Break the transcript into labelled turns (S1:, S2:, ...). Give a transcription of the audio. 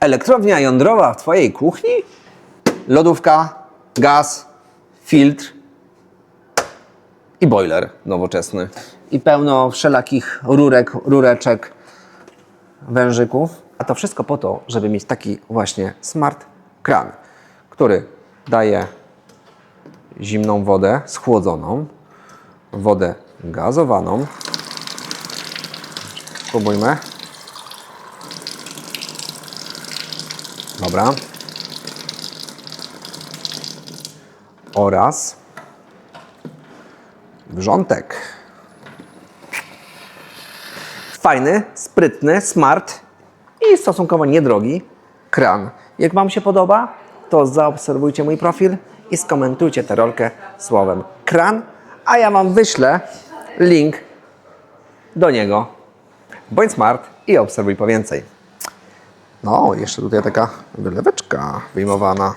S1: Elektrownia jądrowa w Twojej kuchni? Lodówka, gaz, filtr i boiler nowoczesny. I pełno wszelakich rurek, rureczek, wężyków. A to wszystko po to, żeby mieć taki właśnie smart kran, który daje zimną wodę schłodzoną, wodę gazowaną. Spróbujmy. Dobra. Oraz wrzątek. Fajny, sprytny, smart i stosunkowo niedrogi kran. Jak Wam się podoba, to zaobserwujcie mój profil i skomentujcie tę rolkę słowem kran, a ja Wam wyślę link do niego. Bądź smart i obserwuj po więcej. No, jeszcze tutaj taka wyleweczka wyjmowana.